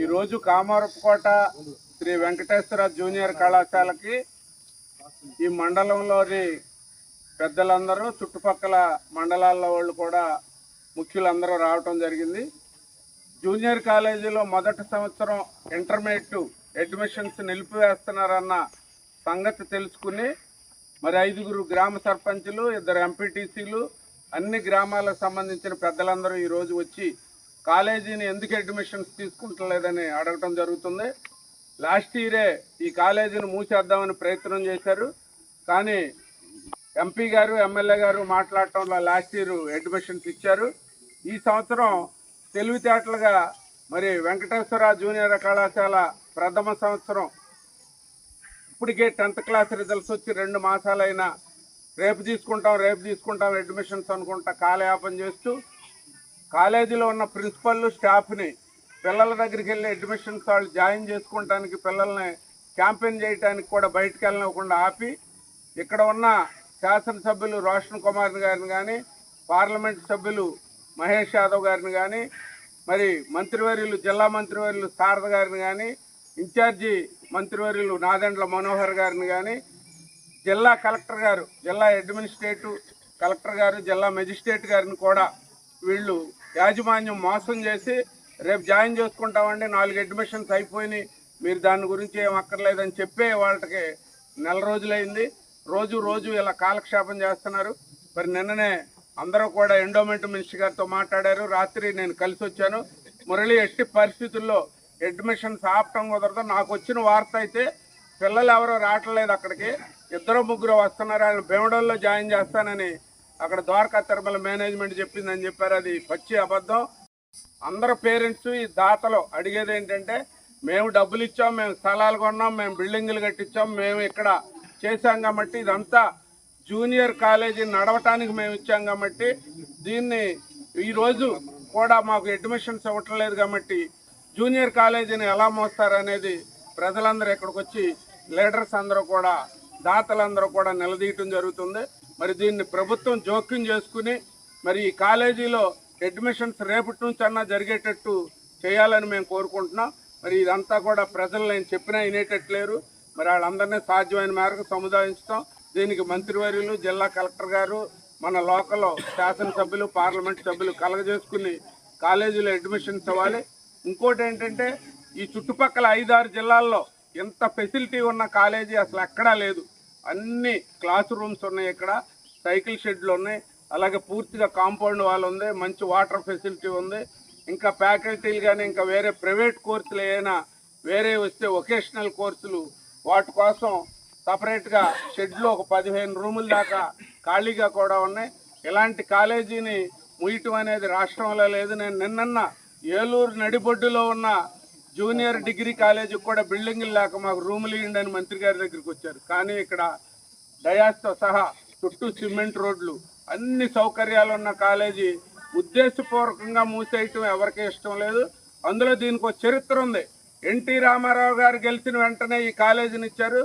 ఈరోజు కామారపుకోట శ్రీ వెంకటేశ్వర జూనియర్ కళాశాలకి ఈ మండలంలోని పెద్దలందరూ చుట్టుపక్కల మండలాల వాళ్ళు కూడా ముఖ్యులందరూ రావటం జరిగింది. జూనియర్ కాలేజీలో మొదటి సంవత్సరం ఇంటర్మీడియట్ అడ్మిషన్స్ నిలిపివేస్తున్నారన్న సంగతి తెలుసుకుని మరి ఐదుగురు గ్రామ సర్పంచులు ఇద్దరు ఎంపీటీసీలు అన్ని గ్రామాలకు సంబంధించిన పెద్దలందరూ ఈరోజు వచ్చి కాలేజీని ఎందుకు అడ్మిషన్స్ తీసుకుంటలేదని అడగటం జరుగుతుంది. లాస్ట్ ఇయరే ఈ కాలేజీని మూసేద్దామని ప్రయత్నం చేశారు. కానీ ఎంపీ గారు ఎమ్మెల్యే గారు మాట్లాడటంలో లాస్ట్ ఇయర్ అడ్మిషన్స్ ఇచ్చారు. ఈ సంవత్సరం తెలివితేటలుగా మరి వెంకటేశ్వర జూనియర్ కళాశాల ప్రథమ సంవత్సరం. ఇప్పటికే టెన్త్ క్లాస్ రిజల్ట్స్ వచ్చి రెండు మాసాలైనా రేపు తీసుకుంటాం రేపు తీసుకుంటాం అడ్మిషన్స్ అనుకుంటా కాలయాపన చేస్తూ కాలేజీలో ఉన్న ప్రిన్సిపల్ స్టాఫ్ని పిల్లల దగ్గరికి వెళ్ళి అడ్మిషన్స్ వాళ్ళు జాయిన్ చేసుకుంటానికి పిల్లల్ని క్యాంపెయిన్ చేయడానికి కూడా బయటకు వెళ్ళనివ్వకుండా ఆపి ఇక్కడ ఉన్న శాసనసభ్యులు రోషన్ కుమార్ గారిని కానీ పార్లమెంట్ సభ్యులు మహేష్ యాదవ్ గారిని కానీ మరి మంత్రివర్యులు జిల్లా మంత్రివర్యులు శారద గారిని కానీ ఇన్ఛార్జి మంత్రివర్యులు నాదెండ్ల మనోహర్ గారిని కానీ జిల్లా కలెక్టర్ గారు జిల్లా అడ్మినిస్ట్రేటివ్ కలెక్టర్ గారు జిల్లా మెజిస్ట్రేట్ గారిని కూడా వీళ్ళు యాజమాన్యం మోసం చేసి రేపు జాయిన్ చేసుకుంటామండి నాలుగు అడ్మిషన్స్ అయిపోయినాయి మీరు దాని గురించి ఏం అక్కర్లేదని చెప్పే వాళ్ళకి నెల రోజులైంది. రోజు రోజు ఇలా కాలక్షేపం చేస్తున్నారు. మరి నిన్ననే అందరూ కూడా ఎండోమెంట్ మినిస్టర్ గారితో మాట్లాడారు. రాత్రి నేను కలిసి వచ్చాను. మురళి ఎట్టి పరిస్థితుల్లో అడ్మిషన్స్ ఆపటం కుదరదు. నాకు వచ్చిన వార్త అయితే పిల్లలు ఎవరో రావట్లేదు అక్కడికి. ఇద్దరు ముగ్గురు వస్తున్నారు. ఆయన భీమడోల్లో జాయిన్ చేస్తానని అక్కడ ద్వారకా తిరుమల మేనేజ్మెంట్ చెప్పిందని చెప్పారు. అది పచ్చి అబద్ధం. అందరు పేరెంట్స్ ఈ దాతలు అడిగేది ఏంటంటే మేము డబ్బులు ఇచ్చాం మేము స్థలాలు కొన్నాం మేము బిల్డింగులు కట్టించాం మేము ఇక్కడ చేశాం కాబట్టి ఇదంతా జూనియర్ కాలేజీ నడవటానికి మేము ఇచ్చాం కాబట్టి దీన్ని ఈరోజు కూడా మాకు అడ్మిషన్స్ ఇవ్వట్లేదు కాబట్టి జూనియర్ కాలేజీని ఎలా మోస్తారనేది ప్రజలందరూ ఇక్కడికి వచ్చి లీడర్స్ అందరూ కూడా దాతలందరూ కూడా నిలదీయటం జరుగుతుంది. మరి దీన్ని ప్రభుత్వం జోక్యం చేసుకుని మరి ఈ కాలేజీలో అడ్మిషన్స్ రేపటి నుంచి అన్నా జరిగేటట్టు చేయాలని మేము కోరుకుంటున్నాం. మరి ఇదంతా కూడా ప్రజలు నేను చెప్పినా వినేటట్లేరు. మరి వాళ్ళందరినీ సాధ్యమైన మేరకు సముదాయించుతాం. దీనికి మంత్రివర్యులు జిల్లా కలెక్టర్ గారు మన లోకల్ శాసనసభ్యులు పార్లమెంట్ సభ్యులు కలగజేసుకుని కాలేజీలో అడ్మిషన్స్ ఇవ్వాలి. ఇంకోటి ఏంటంటే ఈ చుట్టుపక్కల ఐదారు జిల్లాల్లో ఎంత ఫెసిలిటీ ఉన్న కాలేజీ అసలు ఎక్కడా లేదు. అన్ని క్లాస్ రూమ్స్ ఉన్నాయి ఇక్కడ సైకిల్ షెడ్లు ఉన్నాయి అలాగే పూర్తిగా కాంపౌండ్ వాల్ ఉంది మంచి వాటర్ ఫెసిలిటీ ఉంది. ఇంకా ఫ్యాకల్టీలు కానీ ఇంకా వేరే ప్రైవేట్ కోర్సులు ఏమైనా వేరే వస్తే వొకేషనల్ కోర్సులు వాటి కోసం సపరేట్గా షెడ్లో ఒక పదిహేను రూముల దాకా ఖాళీగా కూడా ఉన్నాయి. ఇలాంటి కాలేజీని ముయటం అనేది రాష్ట్రంలో లేదు. నేను నిన్నన్న ఏలూరు నడిబొడ్డులో ఉన్న జూనియర్ డిగ్రీ కాలేజీకి కూడా బిల్డింగులు లేక మాకు రూములు ఇవ్వండి అని మంత్రి గారి దగ్గరికి వచ్చారు. కానీ ఇక్కడ డయాస్తో సహా చుట్టూ సిమెంట్ రోడ్లు అన్ని సౌకర్యాలు ఉన్న కాలేజీ ఉద్దేశపూర్వకంగా మూసేయటం ఎవరికీ ఇష్టం లేదు. అందులో దీనికి ఒక చరిత్ర ఉంది. ఎన్టీ రామారావు గారు గెలిచిన వెంటనే ఈ కాలేజీని ఇచ్చారు.